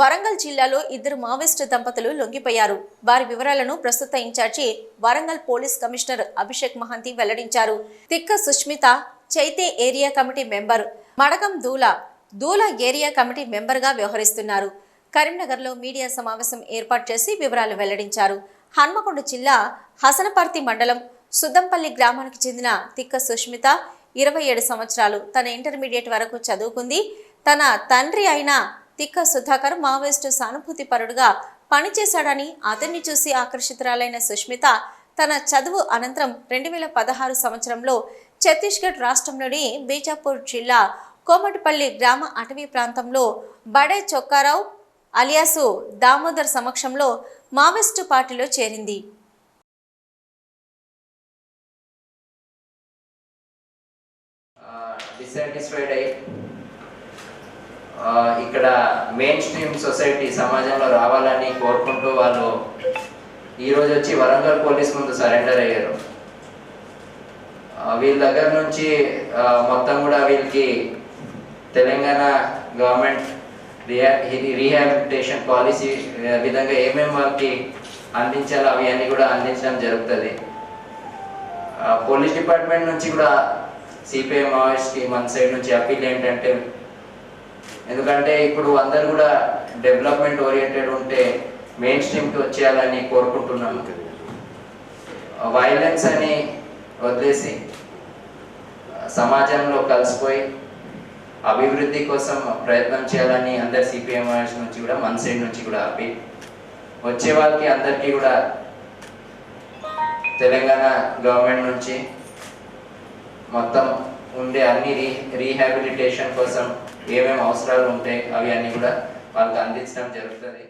వరంగల్ జిల్లాలో ఇద్దరు మావోయిస్టు దంపతులు లొంగిపోయారు. వారి వివరాలను ప్రస్తుత in-charge Warangal police commissioner Abhishek Mohanty వెల్లడించారు. తిక్క Sushmita చైతే area committee member Madakam Doola Doola area committee మెంబర్గా వ్యవహరిస్తున్నారు. కరీంనగర్లో మీడియా సమావేశం ఏర్పాటు చేసి వివరాలు వెల్లడించారు. హన్మకొండ జిల్లా హసనపర్తి మండలం సుద్దంపల్లి గ్రామానికి చెందిన తిక్క సుష్మిత ఇరవై ఏడు సంవత్సరాలు తన ఇంటర్మీడియట్ వరకు చదువుకుంది. తన తండ్రి అయిన తిక్క సుధాకర్ మావోయిస్టు సానుభూతి పరుడుగా పనిచేశాడని అతన్ని చూసి ఆకర్షితురాలైన సుష్మిత తన చదువు అనంతరం రెండు వేల పదహారు సంవత్సరంలో ఛత్తీస్గఢ్ రాష్ట్రంలోని బీజాపూర్ జిల్లా కోమటిపల్లి గ్రామ అటవీ ప్రాంతంలో బడే చొక్కారావు అలియాసు దామోదర్ సమక్షంలో మావోయిస్టు పార్టీలో చేరింది. Uh, డిసాటిస్ఫైడ్ అయ్యి ఇక్కడ మెయిన్ స్ట్రీమ్ సొసైటీ సమాజంలో రావాలని కోరుకుంటూ వాళ్ళు ఈరోజు వచ్చి వరంగల్ పోలీస్ ముందు సరెండర్ అయ్యారు. వీళ్ళ దగ్గర నుంచి మొత్తం కూడా వీళ్ళకి తెలంగాణ గవర్నమెంట్ రియా రీహాబిలిటేషన్ పాలసీ విధంగా ఏమేమి వాళ్ళకి అందించాలో అవి అన్నీ కూడా అందించడం జరుగుతుంది. పోలీస్ డిపార్ట్మెంట్ నుంచి కూడా సిపిఐ మావోయిస్ట్కి మన సైడ్ నుంచి అప్పీల్ ఏంటంటే ఎందుకంటే ఇప్పుడు అందరు కూడా డెవలప్మెంట్ ఓరియంటెడ్ ఉంటే మెయిన్ స్ట్రీమ్కి వచ్చేయాలని కోరుకుంటున్నాము వైలెన్స్ అని వదిలేసి సమాజంలో కలిసిపోయి అభివృద్ధి కోసం ప్రయత్నం చేయాలని అందరు సిపిఎం నుంచి కూడా మన సైడ్ నుంచి కూడా అప్పీల్ వచ్చే వాళ్ళకి అందరికీ కూడా తెలంగాణ గవర్నమెంట్ నుంచి మొత్తం ఉండే అన్ని రీ రీహాబిలిటేషన్ కోసం ఏమేమి అవసరాలు ఉంటాయి అవి అన్నీ కూడా వాళ్ళకి అందించడం జరుగుతుంది.